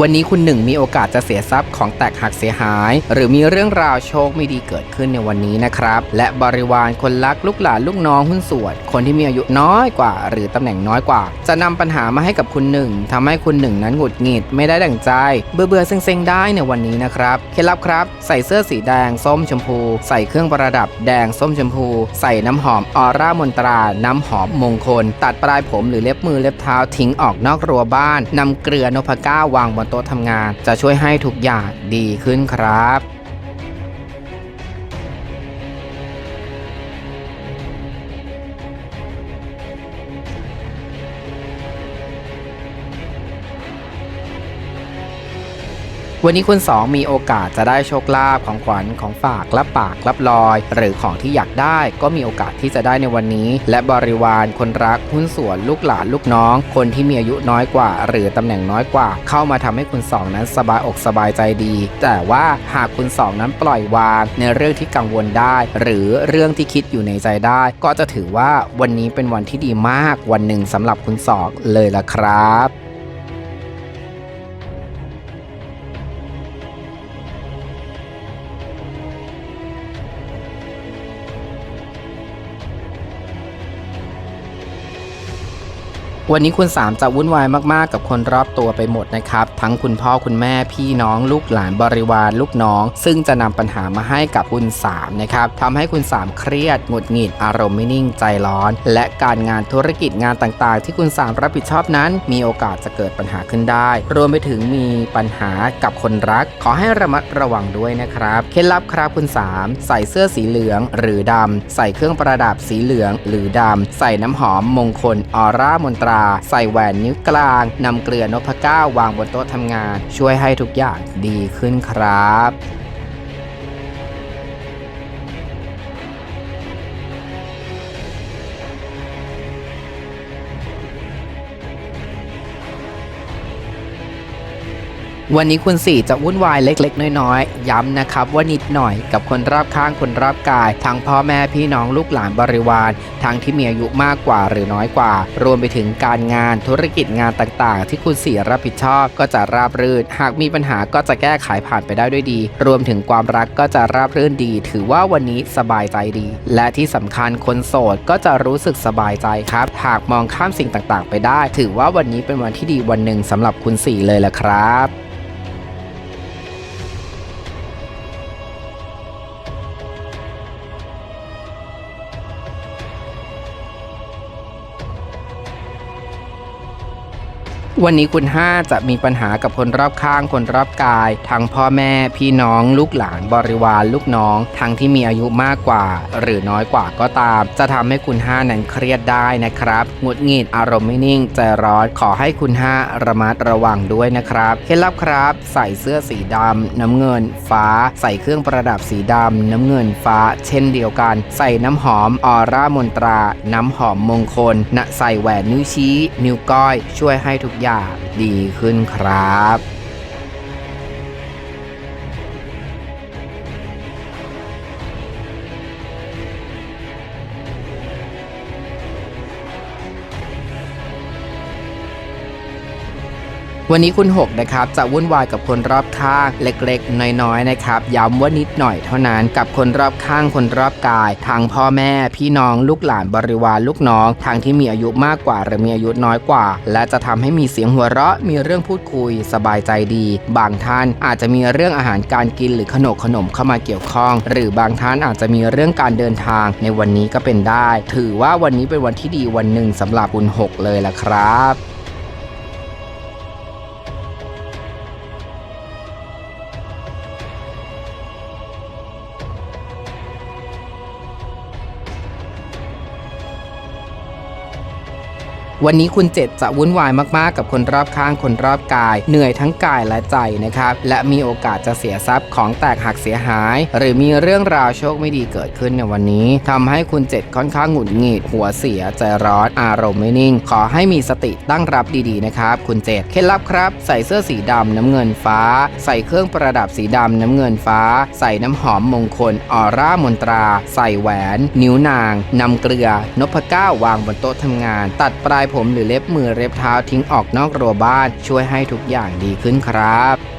วันนี้คุณหนึ่งมีโอกาสจะเสียทรัพย์ของแตกหักเสียหาย หรือมีเรื่องราวโชคไม่ดีเกิดขึ้นในวันนี้นะครับ และบริวารคนรักลูกหลานลูกน้องหุ้นส่วน คนที่มีอายุน้อยกว่า หรือตำแหน่งน้อยกว่า จะนำปัญหามาให้กับคุณหนึ่งทำให้คุณหนึ่งนั้นหงุดหงิดไม่ได้ดั่งใจ เบื่อเบื่อเซ็งๆได้ในวันนี้นะครับเคล็ดลับครับ ใส่เสื้อสีแดงส้มชมพู ใส่เครื่องประดับ แดงส้มชมพู ใส่น้ำหอมออร่ามนตรา น้ำหอมมงคล ตัดปลายผมหรือเล็บมือเล็บเท้าทิ้งออกนอกรั้วบ้านนำเกลือนพก้าวางบนโต๊ะทำงาน จะช่วยให้ทุกอย่างดีขึ้นครับ วันนี้คุณสองมีโอกาสจะได้โชคลาภของขวัญของฝากรับปากรับลอย หรือของที่อยากได้ก็มีโอกาสที่จะได้ในวันนี้ และบริวารคนรักหุ้นส่วนลูกหลานลูกน้อง คนที่มีอายุน้อยกว่า หรือตำแหน่งน้อยกว่า เข้ามาทำให้คุณสองนั้นสบายอกสบายใจดี แต่ว่าหากคุณสองนั้นปล่อยวาง ในเรื่องที่กังวลได้ หรือเรื่องที่คิดอยู่ในใจได้ ก็จะถือว่าวันนี้เป็นวันที่ดีมากวันหนึ่งสำหรับคุณสองเลยละครับ วันนี้คุณสามจะวุ่นวายมากๆ กับคนรอบตัวไปหมดนะครับ ทั้งคุณพ่อคุณแม่พี่น้องลูกหลานบริวารลูกน้อง ซึ่งจะนำปัญหามาให้กับคุณสามนะครับทำให้คุณสามเครียดหงุดหงิดอารมณ์ไม่นิ่งใจร้อน และการงานธุรกิจงานต่างๆ ที่คุณสามรับผิดชอบนั้น มีโอกาสจะเกิดปัญหาขึ้นได้ รวมไปถึงมีปัญหากับคนรัก ขอให้ระมัดระวังด้วยนะครับเคล็ดลับครับคุณสามใส่เสื้อสีเหลืองหรือดำใส่เครื่องประดับสีเหลืองหรือดำใส่น้ำหอมมงคลออร่ามนตราใส่แหวนนิ้วกลางนำเกลือนพเก้าวางบนโต๊ะทำงาน ช่วยให้ทุกอย่างดีขึ้นครับ วันนี้คุณสี่จะวุ่นวายเล็ก ๆ น้อยๆ ย้ำนะครับว่านิดหน่อยกับคนรอบข้างคนรอบกาย ทั้งพ่อแม่พี่น้องลูกหลานบริวาร ทั้งที่มีอายุมากกว่าหรือน้อยกว่า รวมไปถึงการงานธุรกิจงานต่างๆ ที่คุณสี่รับผิดชอบก็จะราบรื่น หากมีปัญหาก็จะแก้ไขผ่านไปได้ด้วยดี รวมถึงความรักก็จะราบรื่นดี ถือว่าวันนี้สบายใจดี และที่สำคัญคนโสดก็จะรู้สึกสบายใจครับ หากมองข้ามสิ่งต่างๆ ไปได้ ถือว่าวันนี้เป็นวันที่ดีวันหนึ่งสำหรับคุณสี่เลยละครับ วันนี้คุณ 5 จะมีปัญหากับคนรอบข้างคนรอบกาย ทั้งพ่อแม่ พี่น้องลูกหลานบริวารลูกน้อง ทั้งที่มีอายุมากกว่า หรือน้อยกว่าก็ตาม จะทำให้คุณ 5 นั้นเครียดได้นะครับหงุดหงิดอารมณ์ไม่นิ่งใจร้อนขอให้คุณ 5 ระมัดระวังด้วยนะครับเคล็ดลับครับ ใส่เสื้อสีดำน้ำเงิน ฟ้า ใส่เครื่องประดับสีดำน้ำเงินฟ้า เช่นเดียวกัน ใส่น้ำหอมออร่ามนตรา น้ำหอมมงคลณใส่แหวนนิ้วชี้ นิ้วก้อย ช่วยให้ทุกอย่างดีขึ้นครับ วันนี้คุณ6นะครับจะวุ่นวายกับคนรอบข้างเล็กๆ น้อยๆนะครับย้ำว่านิดหน่อยเท่านั้นกับคนรอบข้างคนรอบกายทางพ่อแม่ พี่น้องลูกหลานบริวารลูกน้องทางที่มีอายุมากกว่าหรือมีอายุน้อยกว่า และจะทำให้มีเสียงหัวเราะมีเรื่องพูดคุย สบายใจดี บางท่านอาจจะมีเรื่องอาหารการกินหรือขนมขนมเข้ามาเกี่ยวข้อง หรือบางท่านอาจจะมีเรื่องการเดินทางในวันนี้ก็เป็นได้ ถือว่าวันนี้เป็นวันที่ดีวันหนึ่งสำหรับคุณ6เลยล่ะครับ วันนี้คุณเจ็ดจะวุ่นวายมากๆ กับคนรอบข้างคนรอบกาย เหนื่อยทั้งกายและใจนะครับ และมีโอกาสจะเสียทรัพย์ของแตกหักเสียหาย หรือมีเรื่องราวโชคไม่ดีเกิดขึ้นในวันนี้ทำให้คุณเจ็ดค่อนข้างหงุดหงิดหัวเสียใจร้อนอารมณ์ไม่นิ่ง ขอให้มีสติตั้งรับดีๆนะครับ คุณเจ็ดเคล็ดลับครับ ใส่เสื้อสีดำน้ำเงินฟ้า ใส่เครื่องประดับสีดำน้ำเงินฟ้า ใส่น้ำหอมมงคลออร่ามนตรา ใส่แหวน นิ้วนางนำเกลือนพเก้าวางบนโต๊ะทำงาน ตัดปลายผมหรือเล็บมือเล็บเท้าทิ้งออกนอกรั้วบ้าน ช่วยให้ทุกอย่างดีขึ้นครับ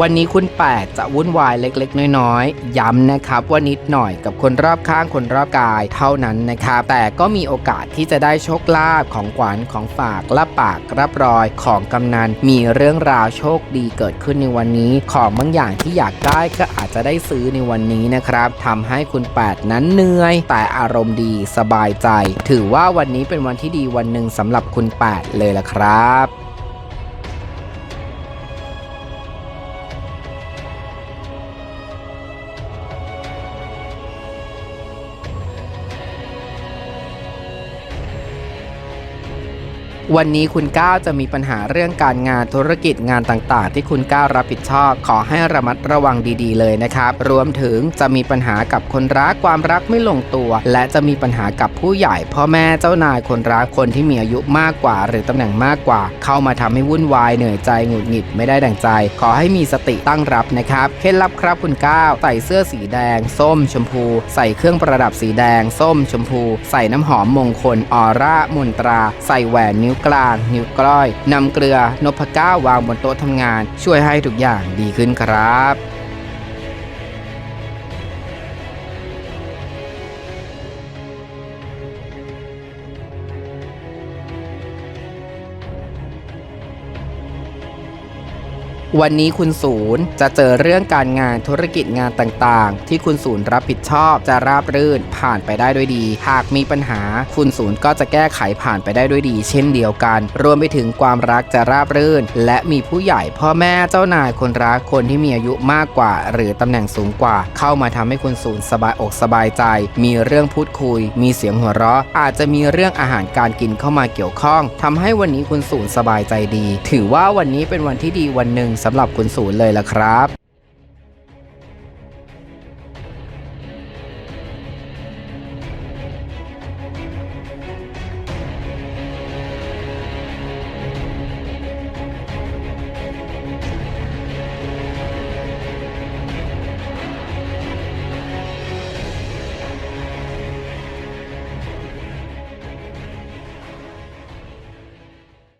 วันนี้คุณแปดจะวุ่นวายเล็กๆ น้อยๆ ย้ำนะครับว่านิดหน่อยกับคนรอบข้างคนรอบกายเท่านั้นนะครับ แต่ก็มีโอกาสที่จะได้โชคลาภของขวัญของฝากรับปากรับรอยของกำนันมีเรื่องราวโชคดีเกิดขึ้นในวันนี้ ของบางอย่างที่อยากได้ก็อาจจะได้ซื้อในวันนี้นะครับทำให้คุณแปดนั้นเหนื่อย แต่อารมณ์ดีสบายใจ ถือว่าวันนี้เป็นวันที่ดีวันหนึ่งสำหรับคุณแปดเลยละครับ วันนี้คุณก้าวจะมีปัญหาเรื่องการงานธุรกิจงานต่างๆ ที่คุณก้าวรับผิดชอบ ขอให้ระมัดระวังดีๆ เลยนะครับ รวมถึงจะมีปัญหากับคนรักความรักไม่ลงตัว และจะมีปัญหากับผู้ใหญ่พ่อแม่เจ้านายคนรักคนที่มีอายุมากกว่า หรือตำแหน่งมากกว่า เข้ามาทำให้วุ่นวายเหนื่อยใจหงุดหงิดไม่ได้ดั่งใจ ขอให้มีสติตั้งรับนะครับเคล็ดลับครับคุณก้าวใส่เสื้อสีแดง ส้ม ชมพู ใส่เครื่องประดับสีแดง ส้ม ชมพู ใส่น้ำหอมมงคลออร่ามนตรา ใส่แหวนนิ้ว้วกลาง นิ้วก้อยนำเกลือนพเก้าวางบนโต๊ะทำงาน ช่วยให้ทุกอย่างดีขึ้นครับ วันนี้คุณศูนย์จะเจอเรื่องการงานธุรกิจงานต่างๆ ที่คุณศูนย์รับผิดชอบจะราบรื่นผ่านไปได้ด้วยดี หากมีปัญหาคุณศูนย์ก็จะแก้ไขผ่านไปได้ด้วยดี เช่นเดียวกัน รวมไปถึงความรักจะราบรื่น และมีผู้ใหญ่พ่อแม่เจ้านายคนรักคนที่มีอายุมากกว่า หรือตำแหน่งสูงกว่า เข้ามาทำให้คุณศูนย์สบายอกสบายใจ มีเรื่องพูดคุย มีเสียงหัวเราะ อาจจะมีเรื่องอาหารการกินเข้ามาเกี่ยวข้องทำให้วันนี้คุณศูนย์สบายใจดี ถือว่าวันนี้เป็นวันที่ดีวันหนึ่งสำหรับคุณศูนย์เลยละครับ